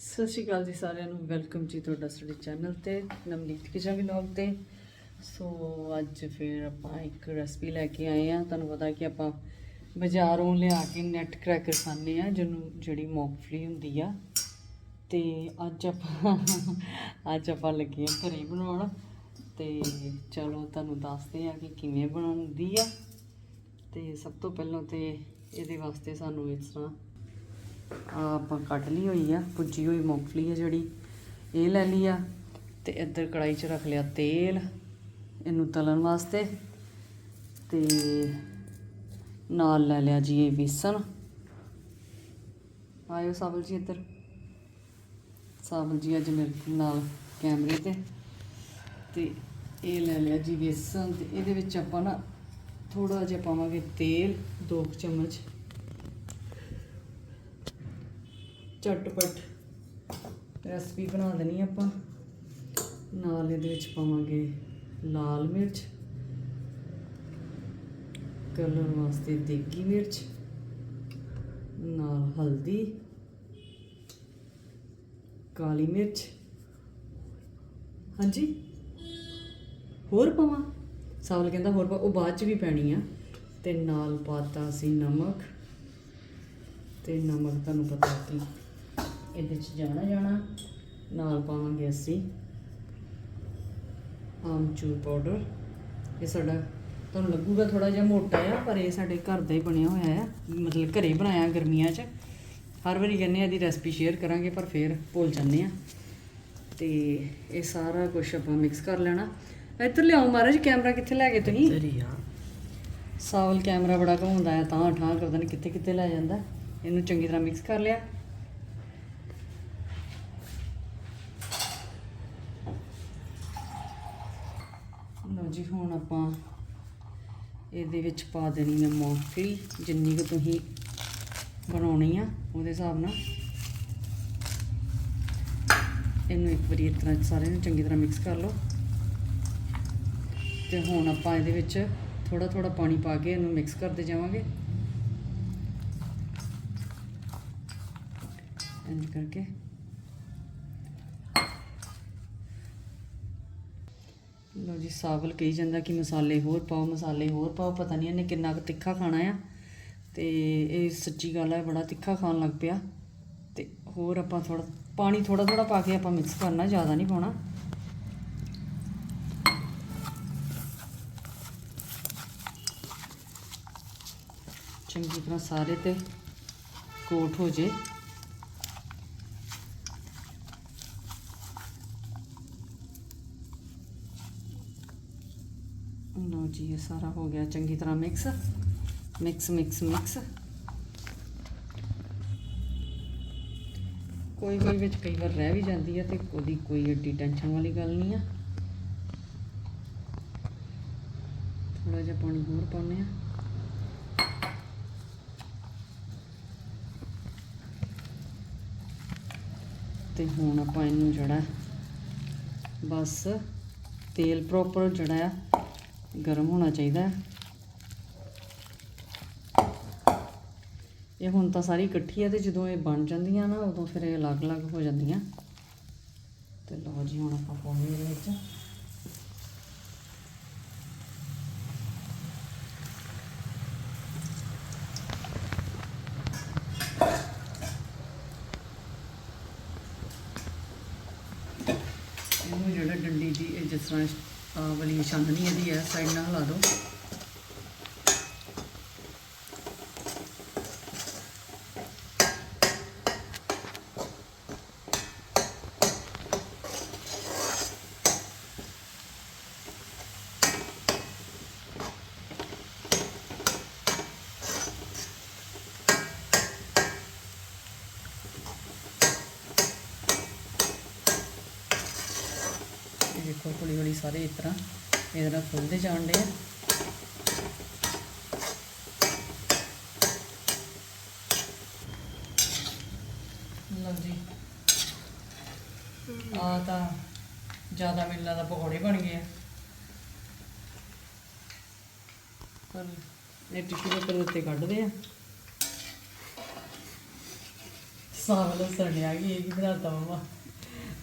ਸਤਿ ਸ਼੍ਰੀ ਅਕਾਲ ਜੀ ਸਾਰਿਆਂ ਨੂੰ। ਵੈਲਕਮ ਜੀ ਤੁਹਾਡਾ ਸਾਡੇ ਚੈਨਲ ਤੇ, ਨਵਨੀਤ ਕਿਚਨ ਵਲੌਗ ਤੇ। ਸੋ ਅੱਜ ਫਿਰ ਆਪਾਂ ਇੱਕ ਰੈਸਪੀ ਲੈ ਕੇ ਆਏ ਆ ਤੁਹਾਨੂੰ ਪਤਾ ਕਿ ਆਪਾਂ ਬਾਜ਼ਾਰੋਂ ਲਿਆ ਕੇ ਨੈਟ ਕ੍ਰੈਕਰ ਖਾਂਦੇ ਆ ਜਿਹਨੂੰ ਜਿਹੜੀ ਮੂੰਗਫਲੀ ਹੁੰਦੀ ਆ। ਤੇ ਅੱਜ ਆਪਾਂ ਅੱਜ ਆਪਾਂ ਲੱਗੇ ਆ ਘਰੇ ਬਣਾਉਣ। ਤੇ ਚਲੋ ਤੁਹਾਨੂੰ ਦੱਸਦੇ ਆ ਕਿ ਕਿਵੇਂ ਬਣਾਉਂਦੀ ਆ। ਤੇ ਸਭ ਤੋਂ ਪਹਿਲਾਂ ਤੇ ਇਹਦੇ ਵਾਸਤੇ ਸਾਨੂੰ ਇਸ ਤਰ੍ਹਾਂ ਆਪਾਂ ਕੱਟ ਲਈ ਹੋਈ ਆ ਪੁੱਜੀ ਹੋਈ ਮੂੰਗਫਲੀ ਆ ਜਿਹੜੀ, ਇਹ ਲੈ ਲਈ ਆ। ਤੇ ਇੱਧਰ ਕੜਾਈ 'ਚ ਰੱਖ ਲਿਆ ਤੇਲ, ਇਹਨੂੰ ਤਲਣ ਵਾਸਤੇ। ਤੇ ਨਾਲ ਲੈ ਲਿਆ ਜੀ ਇਹ ਬੇਸਣ ਆਇਓ ਸਾਬਲ ਜੀ ਇੱਧਰ। ਸਾਬਲ ਜੀ ਅੱਜ ਮੇਰੇ ਨਾਲ ਕੈਮਰੇ ਤੇ। ਤੇ ਇਹ ਲੈ ਲਿਆ ਜੀ ਬੇਸਣ ਤੇ ਇਹਦੇ ਵਿੱਚ ਆਪਾਂ ਨਾ ਥੋੜਾ ਜਿਹਾ ਪਾਵਾਂਗੇ ਤੇਲ 2 ਚਮਚ। ਚਟਪਟ ਰੈਸਪੀ ਬਣਾ ਦੇਣੀ ਆਪਾਂ। ਨਾਲ ਇਹਦੇ ਵਿੱਚ ਪਾਵਾਂਗੇ ਲਾਲ ਮਿਰਚ ਕਲਰ ਵਾਸਤੇ ਦੇਗੀ ਮਿਰਚ, ਨਾਲ ਹਲਦੀ, ਕਾਲੀ ਮਿਰਚ। ਹਾਂਜੀ? ਹੋਰ ਪਾਵਾਂ? ਸਾਵਲ ਕਹਿੰਦਾ ਹੋਰ ਪਾ, ਉਹ ਬਾਅਦ ਚ ਵੀ ਪੈਣੀ ਆ। ਤੇ ਨਾਲ ਪਾਤਾ ਸੀ ਨਮਕ। ਤੇ ਨਮਕ ਤੁਹਾਨੂੰ ਪਤਾ ਕਿ ਇਹਦੇ ਚ ਜਾਣਾ ਜਾਣਾ। ਨਾਲ ਪਾਵਾਂਗੇ ਅਸੀਂ ਆਮਚੂਰ ਪਾਊਡਰ ਇਹ ਸਾਡਾ ਤੁਹਾਨੂੰ ਲੱਗੂਗਾ ਥੋੜਾ ਜਿਹਾ ਮੋਟਾ ਆ ਪਰ ਇਹ ਸਾਡੇ ਘਰ ਦਾ ਹੀ ਬਣਿਆ ਹੋਇਆ ਆ। ਮਤਲਬ ਘਰੇ ਬਣਾਇਆ ਗਰਮੀਆਂ 'ਚ। ਹਰ ਵਾਰੀ ਕਹਿੰਦੇ ਆ ਇਹਦੀ ਰੈਸਪੀ ਸ਼ੇਅਰ ਕਰਾਂਗੇ ਪਰ ਫੇਰ ਭੁੱਲ ਜਾਂਦੇ ਆ। ਤੇ ਇਹ ਸਾਰਾ ਕੁਝ ਆਪਾਂ ਮਿਕਸ ਕਰ ਲੈਣਾ। ਇੱਧਰ ਲਿਆਓ ਮਹਾਰਾਜ ਕੈਮਰਾ ਕਿੱਥੇ ਲੈ ਗਏ ਤੁਸੀਂ? ਤੇਰੀ ਆ। ਸਾਵਲ ਕੈਮਰਾ ਬੜਾ ਘੁੰਮਦਾ ਆ ਤਾਂ ਠਾਂ ਕਰਦਾ ਨਹੀਂ ਕਿੱਥੇ ਕਿੱਥੇ ਲੈ ਜਾਂਦਾ। ਇਹਨੂੰ ਚੰਗੀ ਤਰ੍ਹਾਂ ਮਿਕਸ ਕਰ ਲਿਆ। ਲਓ ਜੀ, ਹੁਣ ਆਪਾਂ ਇਹਦੇ ਵਿੱਚ ਪਾ ਦੇਣੀ ਹੈ ਮੂੰਗਫਲੀ ਜਿੰਨੀ ਕੁ ਤੁਸੀਂ ਬਣਾਉਣੀ ਆ, ਉਹਦੇ ਹਿਸਾਬ ਨਾਲ। ਇਹਨੂੰ ਇੱਕ ਵਾਰੀ ਇਸ ਤਰ੍ਹਾਂ ਸਾਰੇ ਨੂੰ ਚੰਗੀ ਤਰ੍ਹਾਂ ਮਿਕਸ ਕਰ ਲਓ। ਤੇ ਹੁਣ ਆਪਾਂ ਇਹਦੇ ਵਿੱਚ ਥੋੜਾ ਥੋੜਾ ਪਾਣੀ ਪਾ ਕੇ ਇਹਨੂੰ ਮਿਕਸ ਕਰਦੇ ਜਾਵਾਂਗੇ। ਇੰਜ ਕਰਕੇ। ਜੀ ਸਾਵਲ ਕਹੀ ਜਾਂਦਾ ਕਿ ਮਸਾਲੇ ਹੋਰ ਪਾਓ, ਮਸਾਲੇ ਹੋਰ ਪਾਓ, ਪਤਾ ਨਹੀਂ ਇਹਨੇ ਕਿੰਨਾ ਕੁ ਤਿੱਖਾ ਖਾਣਾ ਆ। ਤੇ ਇਹ ਸੱਚੀ ਗੱਲ ਹੈ ਬੜਾ ਤਿੱਖਾ ਖਾਣ ਲੱਗ ਪਿਆ। ਤੇ ਹੋਰ ਆਪਾਂ ਥੋੜਾ ਪਾਣੀ ਥੋੜਾ ਥੋੜਾ ਪਾ ਕੇ ਆਪਾਂ ਮਿਕਸ ਕਰਨਾ, ਜ਼ਿਆਦਾ ਨਹੀਂ ਪਾਉਣਾ। ਚੰਗੀ ਤਰ੍ਹਾਂ ਸਾਰੇ ਤੇ ਕੋਟ ਹੋ ਜੇ ਲਓ ਜੀ, ਇਹ ਸਾਰਾ ਹੋ ਗਿਆ ਚੰਗੀ ਤਰ੍ਹਾਂ ਮਿਕਸ ਮਿਕਸ ਮਿਕਸ ਮਿਕਸ ਕੋਈ ਕੋਈ ਵਿੱਚ ਕਈ ਵਾਰ ਰਹਿ ਵੀ ਜਾਂਦੀ ਹੈ ਤੇ ਉਹਦੀ ਕੋਈ ਏਡੀ ਟੈਨਸ਼ਨ ਵਾਲੀ ਗੱਲ ਨਹੀਂ ਆ। ਥੋੜਾ ਜਿਹਾ ਪਾਣੀ ਹੋਰ ਪਾਉਂਦੇ ਆ। ਤੇ ਹੁਣ ਆਪਾਂ ਇਹਨੂੰ ਜਿਹੜਾ, ਬਸ ਤੇਲ ਪ੍ਰੋਪਰ ਜਿਹੜਾ ਆ ਗਰਮ ਹੋਣਾ ਚਾਹੀਦਾ ਇਹ ਹੁਣ ਤਾਂ ਸਾਰੀ ਇਕੱਠੀ ਆ ਤੇ ਜਦੋਂ ਇਹ ਬਣ ਜਾਂਦੀਆਂ ਨਾ, ਉਦੋਂ ਫਿਰ ਇਹ ਅਲੱਗ-ਅਲੱਗ ਹੋ ਜਾਂਦੀਆਂ। ਤੇ ਲਓ ਜੀ, ਹੁਣ ਆਪਾਂ ਪਾਉਣੀ ਇਹਦੇ ਵਿੱਚ। ਇਹਨੂੰ ਜਿਹੜਾ ਡੰਡੀ ਦੀ ਇਹ ਜਿਸ ਤਰ੍ਹਾਂ ਵਾਲੀ ਛਾਨਣੀ ਇਹਦੀ ਹੈ ਸਾਈਡ ਨਾਲ ਹਿਲਾ ਦਿਓ ਇਹ ਦੇਖੋ ਹੌਲੀ ਹੌਲੀ ਸਾਰੇ ਇਸ ਤਰ੍ਹਾਂ ਇਹਦੇ ਨਾਲ ਖੁੱਲਦੇ ਜਾਣ ਡੇ ਆ। ਲਓ ਜੀ। ਆ ਤਾਂ ਜ਼ਿਆਦਾ ਮੈਨੂੰ ਲੱਗਦਾ ਪਕੌੜੇ ਬਣ ਗਏ ਆ। ਪਰ ਇਹ ਟਿਸ਼ੂ ਪੇਪਰ ਉੱਤੇ ਕੱਢਦੇ ਆ। ਸਾਗ ਲਸਣ ਆ ਗਈ, ਇਹ ਕੀ ਬਣਾਤਾ ਮਮਾ।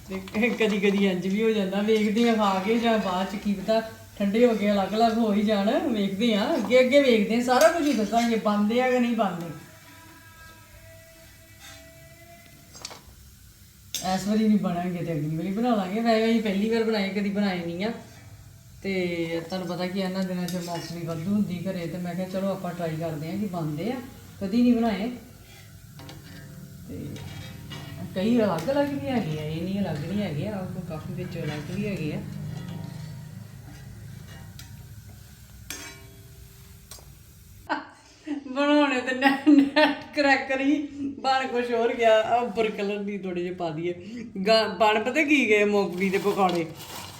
ਤੇ ਕਦੀ ਕਦੀ ਇੰਜ ਵੀ ਹੋ ਜਾਂਦਾ ਵੇਖਦੇ ਆ ਖਾ ਕੇ ਜਾਂ ਬਾਅਦ ਚ ਕੀ ਪਤਾ ਠੰਡੇ ਹੋ ਕੇ ਅਲੱਗ-ਅਲੱਗ ਹੋ ਹੀ ਜਾਣ, ਵੇਖਦੇ ਆ ਅੱਗੇ ਅੱਗੇ ਵੇਖਦੇ ਆ ਸਾਰਾ ਕੁਝ ਹੀ ਦੱਸਾਂਗੇ ਬੰਦੇ ਆ ਕਿ ਨਹੀਂ ਬੰਦੇ ਇਸ ਵਾਰੀ ਨਹੀਂ ਬਣਾਂਗੇ ਤੇ ਅਗਲੀ ਵਾਰੀ ਬਣਾ ਲਾਂਗੇ, ਮੈਂ ਵੀ ਪਹਿਲੀ ਵਾਰ ਬਣਾਏ, ਕਦੀ ਬਣਾਏ ਨਹੀਂ ਆ। ਤੇ ਤੁਹਾਨੂੰ ਪਤਾ ਕਿ ਇਹਨਾਂ ਦਿਨਾਂ 'ਚ ਮੌਸਮੀ ਵਾਧੂ ਹੁੰਦੀ ਘਰੇ, ਤੇ ਮੈਂ ਕਿਹਾ ਚਲੋ ਆਪਾਂ ਟਰਾਈ ਕਰਦੇ ਆ ਕਿ ਬਣਦੇ ਆ, ਕਦੀ ਨਹੀਂ ਬਣਾਏ। ਤੇ ਕਈ ਅਲੱਗ ਅਲੱਗ ਵੀ ਹੈਗੇ ਆ ਇਹ ਨਹੀਂ ਅਲੱਗ ਨਹੀਂ ਹੈਗੇ ਆ ਕਾਫੀ ਵਿੱਚ ਅਲੱਗ ਵੀ ਹੈਗੇ ਆ। ਬਣਾਉਣੇ ਤੇ ਨੈਟ ਕਰੈਕਰ ਹੀ ਬਣ ਕੁਛ ਹੋਰ ਗਿਆ ਉੱਪਰ ਕਲਰ ਦੀ ਥੋੜੀ ਜਿਹੀ ਪਾ ਦਈਏ। ਬਣ ਪਤਾ ਕੀ ਗਏ ਮੂੰਗਫਲੀ ਦੇ ਪਕੌੜੇ?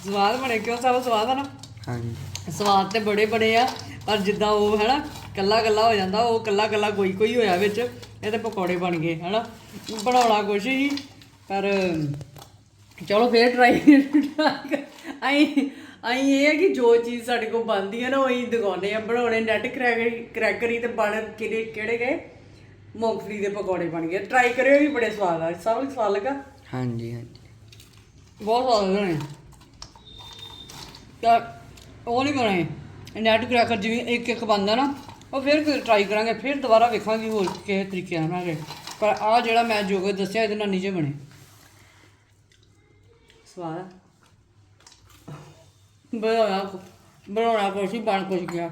ਸਵਾਦ ਬਣੇ ਕਿਉਂ ਸਭ ਸਵਾਦ ਆ ਨਾ? ਹਾਂਜੀ। ਸਵਾਦ ਤੇ ਬੜੇ ਬੜੇ ਆ ਪਰ ਜਿੱਦਾਂ ਉਹ ਹੈਨਾ ਕੱਲਾ ਕੱਲਾ ਹੋ ਜਾਂਦਾ ਉਹ ਕੱਲਾ ਕੱਲਾ ਕੋਈ ਕੋਈ ਹੋਇਆ ਵਿੱਚ। ਇਹ ਤੇ ਪਕੌੜੇ ਬਣ ਗਏ ਹੈਨਾ? ਬਣਾਉਣਾ ਕੁਛ ਹੀ ਪਰ ਚਲੋ ਫੇਰ ਟਰਾਈ ਆਈ ਆਈ ਇਹ ਹੈ ਕਿ ਜੋ ਚੀਜ਼ ਸਾਡੇ ਕੋਲ ਬਣਦੀ ਹੈ ਨਾ ਉਹੀ ਦਿਖਾਉਂਦੇ ਆ ਬਣਾਉਣੇ ਨੈਟ ਕਰੈਕਰ ਕਰੈਕਰੀ ਤੇ ਬਣ ਕਿਹੜੇ ਕਿਹੜੇ ਗਏ? ਮੂੰਗਫਲੀ ਦੇ ਪਕੌੜੇ ਬਣ ਗਏ। ਟਰਾਈ ਕਰਿਓ ਵੀ ਬੜੇ ਸਵਾਦ ਆ। ਸਭ ਨੂੰ ਸਵਾਦ ਲੱਗਾ? ਹਾਂਜੀ ਹਾਂਜੀ। ਬਹੁਤ ਸਵਾਦ ਬਣੇ ਤਾਂ ਉਹ ਨਹੀਂ ਬਣੇ ਨੈਟ ਕਰੈਕਰ ਜਿਵੇਂ ਇੱਕ ਇੱਕ ਬੰਦਾ ਨਾ ਉਹ ਫਿਰ ਟਰਾਈ ਕਰਾਂਗੇ ਫਿਰ ਦੁਬਾਰਾ ਵੇਖਾਂਗੇ ਹੋਰ ਕਿਸੇ ਤਰੀਕੇ ਨਾਲ ਬਣਾਗੇ। ਪਰ ਆ ਜਿਹੜਾ ਮੈਂ ਜੋ ਦੱਸਿਆ ਇਹਦੇ ਨਾਲ ਨੀਚੇ ਬਣੇ। ਸਵਾਦ। ਬਣਾਉਣਾ ਬਣਾਉਣਾ ਹੀ ਬਣ ਕੁਛ ਗਿਆ।